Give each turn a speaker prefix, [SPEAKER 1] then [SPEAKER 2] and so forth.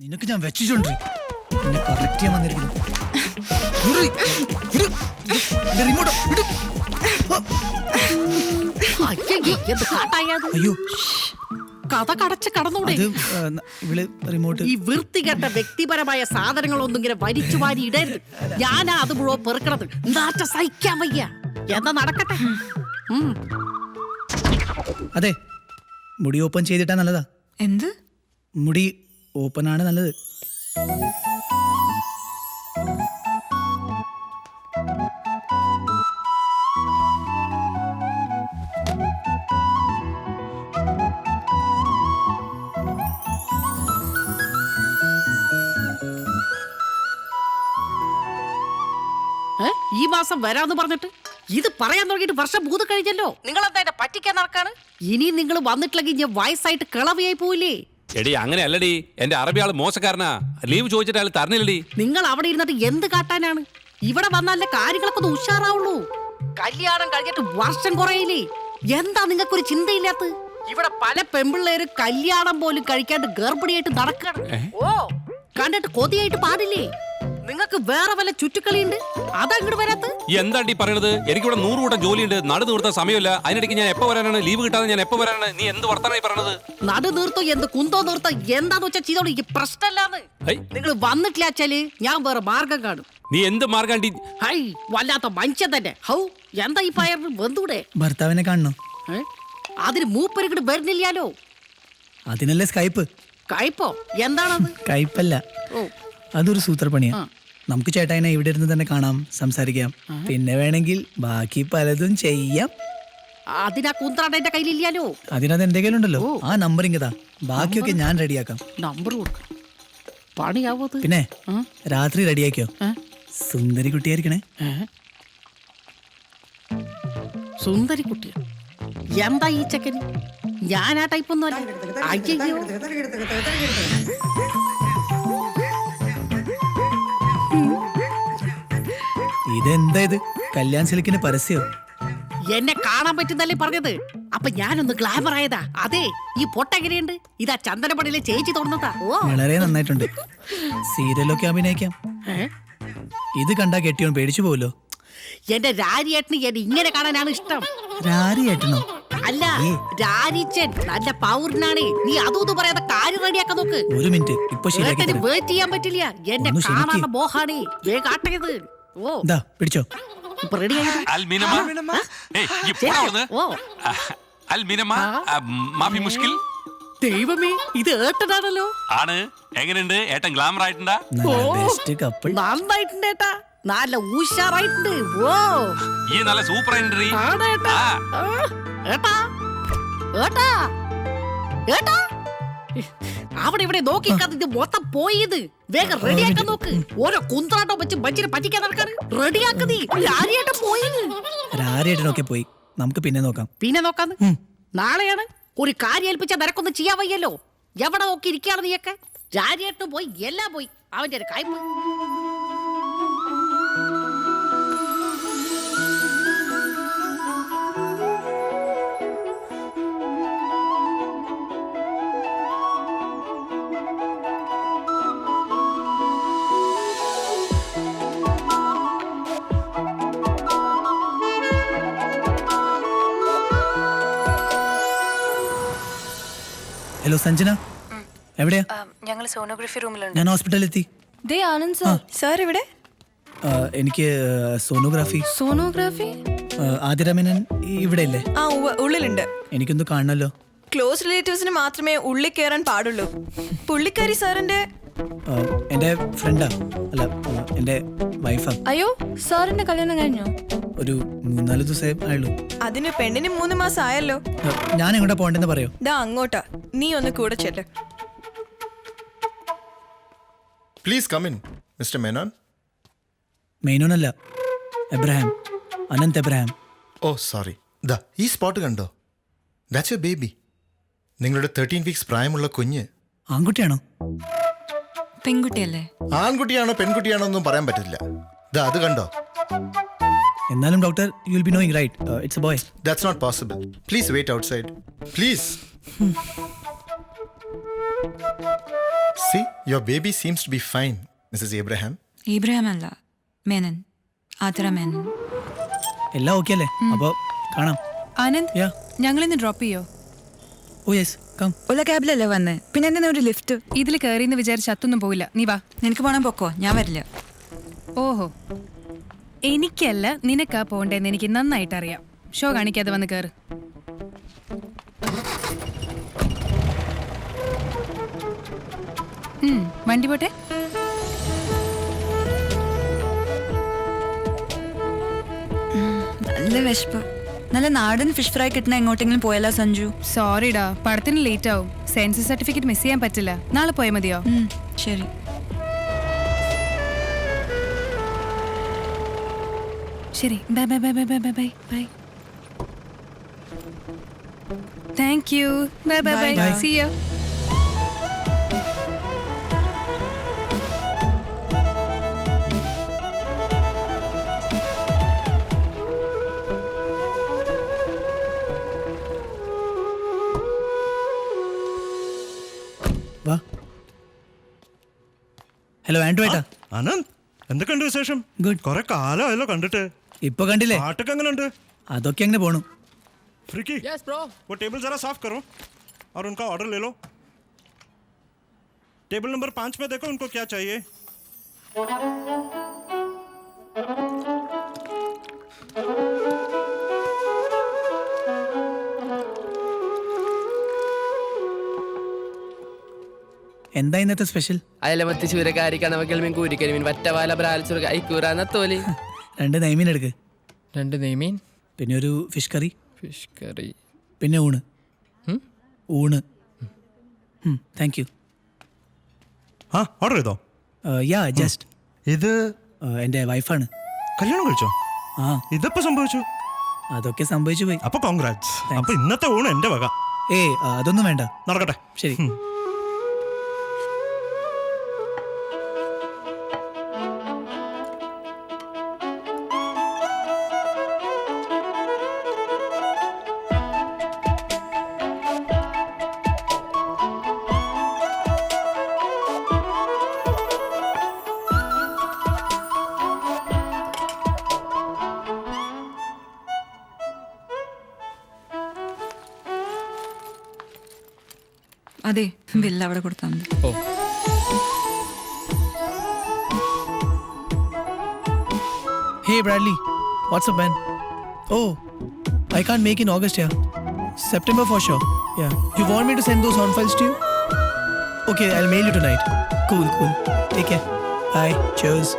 [SPEAKER 1] നിനക്ക് ഞാൻ വെച്ചിട്ടുണ്ട്. എന്നെ കറക്റ്റ് ചെയ്യാൻ വന്നിരിക്കുന്നു.
[SPEAKER 2] എന്ത് കാട്ടായത്
[SPEAKER 1] അയ്യോ.
[SPEAKER 2] കഥ കടച്ച് കടന്നൂടെ.
[SPEAKER 1] അത് ആ, ന- ഇവൾ റിമോട്ട്
[SPEAKER 2] ഈ വൃത്തികെട്ട വ്യക്തിപരമായ സാധനങ്ങളൊന്നും ഇങ്ങനെ വലിച്ചു വാരി ഇടരുത്. ഞാനാ അത് മുഴുവൻ പെറുക്കണത്. നാറ്റ സഹിക്കാൻ വയ്യ. എന്താ നടക്കട്ടെ? ഉം.
[SPEAKER 1] അതെ മുടി ഓപ്പൺ ചെയ്തിട്ടാ നല്ലതാ.
[SPEAKER 3] എന്ത്?
[SPEAKER 1] മുടി ഓപ്പൺ ആണ് നല്ലത്?
[SPEAKER 2] ഈ മാസം വരാന്ന് പറഞ്ഞിട്ട്? ഇത് പറയാൻ തുടങ്ങിയിട്ട് വർഷം ഭൂത കഴിഞ്ഞല്ലോ. നിങ്ങൾ എന്താ പറ്റിക്കാൻ നടക്കാണ്? ഇനി നിങ്ങൾ വന്നിട്ടില്ലെങ്കിൽ ഞാൻ വയസ്സായിട്ട് കിളവിയായി പോയില്ലേ
[SPEAKER 4] എടി അങ്ങനെ അല്ലടി എന്റെ അറബി ആൾ മോശക്കാരനാ. ലീവ് ചോദിച്ചിട്ട് അയാൾ തരണില്ലടി.
[SPEAKER 2] നിങ്ങൾ അവിടെ ഇരുന്നിട്ട് എന്ത് കാട്ടാനാണ്? ഇവിടെ വന്നാലേ കാര്യങ്ങളൊക്കെ ഒന്ന് ഉഷാറാവുള്ളൂ. കല്യാണം കഴിഞ്ഞിട്ട് വർഷം കുറയില്ലേ? എന്താ നിങ്ങൾക്കൊരു ചിന്തയില്ലാത്ത? ഇവിടെ പല പെമ്പിള്ളേര് കല്യാണം പോലും കഴിക്കാണ്ട് ഗർഭിണിയായിട്ട് നടക്കണം. ഓ കണ്ടിട്ട് കൊതിയായിട്ട് പാടില്ലേ? നിങ്ങൾക്ക് വേറെ വല്ല ചുറ്റുക്കളിയുണ്ട്? അതങ്ങോട്ട് വരാത്ത.
[SPEAKER 4] എന്താണ്ടി പറയണത്? എനിക്കിവിടെ നൂറ് കൂട്ടം ജോലിയുണ്ട്. നടു നിർത്താൻ സമയമില്ല. അതിനിടയ്ക്ക് ഞാൻ എപ്പോ വരാനാണ്? ലീവ് കിട്ടാതെ ഞാൻ എപ്പോ വരാനാണ്? നീ എന്ത് വർത്തനായി പറയണത്?
[SPEAKER 2] നടു നിർത്തോ എന്ത് കുന്തോ നിർത്തോ എന്താന്ന് വെച്ചാൽ ചെയ്തോളൂ. ഈ പ്രശ്നമല്ലാന്ന്
[SPEAKER 4] ഹൈ,
[SPEAKER 2] നിങ്ങൾ വന്നിട്ടില്ല വെച്ചാൽ ഞാൻ വേറെ മാർഗം കാണും.
[SPEAKER 4] നീ എന്ത് മാർഗാണ്ടി?
[SPEAKER 2] ഹൈ വല്ലാത്ത മനുഷ്യൻ തന്നെ. ഹൗ എന്താ ഈ പയർ വെന്തൂടെ?
[SPEAKER 1] ഭർത്താവിനെ കാണണോ?
[SPEAKER 2] ഏ? അതിന് മൂപ്പരിക്കട് വരുന്നില്ലാലോ?
[SPEAKER 1] അതിനല്ലേ സ്കൈപ്പ്.
[SPEAKER 2] കയ്പോ എന്താണത്?
[SPEAKER 1] കയ്പല്ല
[SPEAKER 2] ഓ.
[SPEAKER 1] അതൊരു സൂത്രപ്പണിയാ.
[SPEAKER 2] ആ.
[SPEAKER 1] നമുക്ക് ചേട്ടായിനെ ഇവിടെ ഇരുന്ന് തന്നെ കാണാം സംസാരിക്കാം. പിന്നെ വേണമെങ്കിൽ ബാക്കി പലതും ചെയ്യാം.
[SPEAKER 2] അതിനാ കുന്ത്രാണ്ട എന്റെ കയ്യിലില്ലാലോ
[SPEAKER 1] അതിനകത്ത് എന്റെ കയ്യിലുണ്ടല്ലോ. ആ നമ്പർ ഇങ്ങതാ ബാക്കിയൊക്കെ ഞാൻ റെഡിയാക്കാം
[SPEAKER 2] നമ്പർ കൊടുക്കണം പണിയാവോ
[SPEAKER 1] പിന്നെ രാത്രി റെഡിയാക്കിയോ സുന്ദരി കുട്ടിയായിരിക്കണേ?
[SPEAKER 2] സുന്ദരി കുട്ടി എന്താ ഈ ചെക്കൻ ഞാൻ ആ ടൈപ്പ് ഒന്നും അല്ല. അയ്യോ
[SPEAKER 1] ഇതെന്താ ഇത് കല്യാൺ സിൽക്കിന് പരസ്യോ.
[SPEAKER 2] എന്നെ കാണാൻ പറ്റുന്നല്ലേ പറഞ്ഞത്? അപ്പൊ ഞാനൊന്ന് ഗ്ലാമർ ആയതാ. അതെ ഈ പൊട്ടെങ്ങനെയുണ്ട് ഇതാ ചന്ദനപ്പടിയിലെ ചേച്ചി തോന്നുന്നതാ ഓ.
[SPEAKER 1] വളരെ നന്നായിട്ടുണ്ട്. സീരിയലൊക്കെ അഭിനയിക്കാം.
[SPEAKER 2] ഏ?
[SPEAKER 1] ഇത് കണ്ടാ കെട്ടിയോൻ പേടിച്ചു പോവല്ലോ.
[SPEAKER 2] എന്റെ രാരിയേട്ടന് എന്നെ ഇങ്ങനെ കാണാനാണ് ഇഷ്ടം.
[SPEAKER 1] രാരിയേട്ടനോ?
[SPEAKER 2] അല്ല രാരിച്ചൻ നല്ല പൗരനാണ്. നീ അതും ഇതും പറയാതെ കാര്യം റെഡിയാക്കാൻ നോക്ക്.
[SPEAKER 1] ഒരു മിനിറ്റ് ഇപ്പൊ ശരിയാക്കി
[SPEAKER 2] ഏട്ടന്
[SPEAKER 1] തരാം.
[SPEAKER 2] വെയിറ്റ് ചെയ്യാൻ പറ്റില്ല. എന്നെ
[SPEAKER 1] ഒന്ന് ക്ഷമിക്ക്.
[SPEAKER 2] കാണാനുള്ള ആട്ടേത് ഓ
[SPEAKER 1] ദാ പിടിച്ചോ.
[SPEAKER 2] ഇപ്പൊ റെഡി ആയത്
[SPEAKER 4] അൽ മിനമ ഏയ്, ഈ പോടാ അവിടുന്ന്.
[SPEAKER 2] ഓ
[SPEAKER 4] ആ, അൽ ആ, മാഫി മുഷ്കിൽ.
[SPEAKER 2] ദൈവമേ ഇത് ഏട്ടനാണല്ലോ.
[SPEAKER 4] ആണ്. എങ്ങനെയുണ്ട്? ഏട്ടൻ ഗ്ലാമർ ആയിട്ടുണ്ടാ?
[SPEAKER 1] നല്ല ബെസ്റ്റ് കപ്പിൾ
[SPEAKER 2] നന്നായിട്ടുണ്ട് ഏട്ടാ. നല്ല ഉഷാറായിട്ടുണ്ട്. ഓ
[SPEAKER 4] ഈ നല്ല സൂപ്പർ എൻട്രി
[SPEAKER 2] ആണ് ഏട്ടാ. ആ, ഏട്ടാ. ഏട്ടാ. ഏട്ടാ. അവിടെ ഇവിടെ നോക്കി ഇത് മൊത്തം പോയത്. വേഗം റെഡിയാക്കാൻ നോക്ക്. ഓരോ കുന്തലാട്ടോ വെച്ച് ബജ്ജിനെ പറ്റിക്കാൻ നടക്കാറ് റെഡിയാക്ക് നീ. പോയി പോയത്
[SPEAKER 1] നോക്കി പോയി. നമുക്ക് പിന്നെ നോക്കാം.
[SPEAKER 2] പിന്നെ നോക്കാന്ന്. നാളെയാണ്? ഒരു കാര്യം ഏൽപ്പിച്ച നിനക്കൊന്നും ചെയ്യാൻ വയ്യല്ലോ. എവിടെ നോക്കി ഇരിക്കുകയാണ് നീയൊക്കെ? രാരിയേട്ടന് പോയി എല്ലാം പോയി. അവന്റെ ഒരു കായ്പ്.
[SPEAKER 1] ഹലോ സഞ്ജന എവിടെയാ?
[SPEAKER 3] ഞങ്ങൾ സോണോഗ്രഫി റൂമിലുണ്ട്
[SPEAKER 1] ഞാൻ ഹോസ്പിറ്റലിൽ എത്തി
[SPEAKER 3] ദേ ആനന്ദ് സാർ. സാർ ഇവിടെ
[SPEAKER 1] എനിക്ക് സോണോഗ്രാഫി
[SPEAKER 3] സോണോഗ്രാഫി
[SPEAKER 1] ആദിരമേനൻ ഇവിടെ ഇല്ലേ
[SPEAKER 3] ആ ഉള്ളിലുണ്ട്.
[SPEAKER 1] എനിക്കൊന്ന് കാണണല്ലോ.
[SPEAKER 3] ക്ലോസ് റിലേറ്റീവ്സിന് മാത്രമേ ഉള്ളിൽ കയറാൻ പാടുള്ളൂ. പുള്ളിക്കാരി സാറിന്റെ
[SPEAKER 1] ആ, എന്റെ ഫ്രണ്ടാ അല്ല ആ, എന്റെ വൈഫാ
[SPEAKER 5] അയ്യോ സാറിന്റെ കല്യാണം കഴിഞ്ഞോ?
[SPEAKER 1] ഒരു മൂന്നാൽ ദിവസമേ ആയുള്ളൂ.
[SPEAKER 3] അതിന് പെണ്ണിന് മൂന്ന് മാസം ആയല്ലോ.
[SPEAKER 1] ഞാൻ എങ്ങോട്ടാ പോണ്ടെന്ന് പറയോ?
[SPEAKER 3] ദാ അങ്ങോട്ടാ. നീ ഒന്ന് കൂടെ ചെല്ല്.
[SPEAKER 6] Please come in, Menon Menon
[SPEAKER 1] അല്ല Abraham Anant Abraham.
[SPEAKER 6] Oh sorry ദാ ഈ സ്പോട്ട് കണ്ടോ? ദാറ്റ്സ് എ ബേബി നിങ്ങളുടെ തേർട്ടീൻ വീക്സ് പ്രായമുള്ള കുഞ്ഞ്.
[SPEAKER 1] ആൺകുട്ടിയാണോ?
[SPEAKER 5] പെൺകുട്ടിയല്ലേ?
[SPEAKER 6] ആൺകുട്ടിയാണോ പെൺകുട്ടിയാണോ ഒന്നും പറയാൻ പറ്റില്ല. ദാ അത് കണ്ടോ?
[SPEAKER 1] എന്നാലും doctor you will be knowing right it's a
[SPEAKER 6] boy that's not possible please wait outside please see your baby seems to be fine Mrs Abraham
[SPEAKER 5] Ibrahim അല്ല മേനൻ. ആതിര മേനൻ.
[SPEAKER 1] എല്ലാം ഓക്കെ അല്ലേ? അപ്പോൾ കാണാം.
[SPEAKER 7] ആനന്ദ്
[SPEAKER 1] യാ
[SPEAKER 7] ഞങ്ങൾ ഇന്ന് ഡ്രോപ്പ് ചെയ്യോ?
[SPEAKER 1] ഓ യെസ് കം
[SPEAKER 5] ഓല ക്യാബിലല്ലേ വന്നേ? പിന്നെ എന്നെ ഒരു ലിഫ്റ്റ്
[SPEAKER 7] ഇതിൽ കയറിയെന്ന് വിചാരിച്ച് അത്തൊന്നും പോവില്ല. നീ വാ.
[SPEAKER 5] നിനക്ക് പോണം പൊക്കോ. ഞാൻ വരില്ല.
[SPEAKER 7] ഓഹോ. എനിക്കല്ല നിനക്കാ പോണ്ടേന്ന് എനിക്ക് നന്നായിട്ട് അറിയാം ഷോ കാണിക്കാതെ വന്ന് കയറ് വണ്ടി പോട്ടെ?
[SPEAKER 5] നല്ല വിശപ്പ്. നല്ല നാടൻ ഫിഷ് ഫ്രൈ കിട്ടണ എങ്ങോട്ടെങ്കിലും പോയാലോ സഞ്ജു?
[SPEAKER 7] സോറിടാ പടത്തിന് ലേറ്റ് ആവും. സെൻസസ് സർട്ടിഫിക്കറ്റ് മിസ് ചെയ്യാൻ പറ്റില്ല. നാളെ പോയാൽ മതിയോ?
[SPEAKER 5] ശരി.
[SPEAKER 7] ശരി bye bye bye bye bye bye bye bye. Thank you bye
[SPEAKER 1] bye
[SPEAKER 7] bye. See
[SPEAKER 1] you hello Andrew ഏട്ടാ
[SPEAKER 8] അനന്ത് എന്തൊക്കെയുണ്ട് വിശേഷം
[SPEAKER 1] ഗുഡ്
[SPEAKER 8] കുറെ കാലമായല്ലോ കണ്ടിട്ട്
[SPEAKER 1] ഇപ്പൊ കണ്ടില്ലേ
[SPEAKER 8] പാട്ടൊക്കെ എങ്ങനെയുണ്ട്
[SPEAKER 1] അതൊക്കെ അങ്ങനെ പോണു
[SPEAKER 8] फ्रिकी यस ब्रो वो टेबल जरा साफ करो और उनका ऑर्डर ले लो टेबल नंबर पाँच में देखो उनको क्या चाहिए
[SPEAKER 1] എന്താ ഇന്നത്തെ സ്പെഷ്യൽ
[SPEAKER 9] അതിലെ മത്തി ചൂരക്കാരി കണവക്കൽ മീൻ കൂരിക്കരി മീൻ വറ്റവാല ബ്രാൽച്ചുര ഐക്കൂറ
[SPEAKER 1] രണ്ട് നെയ്മീൻ എടുക്ക്.
[SPEAKER 9] രണ്ട് നെയ്മീൻ?
[SPEAKER 1] പിന്നെ ഒരു ഫിഷ് കറി
[SPEAKER 9] ഫിഷ് കറി
[SPEAKER 1] പിന്നെ ഊണ്. ഊണ്. താങ്ക് യു
[SPEAKER 8] ആ ഓർഡർ ചെയ്തോ?
[SPEAKER 1] Uh, യാ ജസ്റ്റ്
[SPEAKER 8] ഇത്
[SPEAKER 1] uh, എന്റെ വൈഫാണ്
[SPEAKER 8] കല്യാണം കഴിച്ചോ?
[SPEAKER 1] ആ.
[SPEAKER 8] ഇതപ്പോ സംഭവിച്ചു?
[SPEAKER 1] അതൊക്കെ സംഭവിച്ചു പോയി.
[SPEAKER 8] അപ്പൊ കോൺഗ്രാറ്റ് അപ്പൊ ഇന്നത്തെ ഊണ് എന്റെ വക.
[SPEAKER 1] ഏ അതൊന്നും വേണ്ട.
[SPEAKER 8] നടക്കട്ടെ.
[SPEAKER 1] ശരി. Hey Bradley, what's up, man? Oh, I can't make in August, yeah. September for sure. Yeah. You want me to send those on files to you? Okay, I'll mail you tonight. Cool, cool. Take care. Bye. Cheers.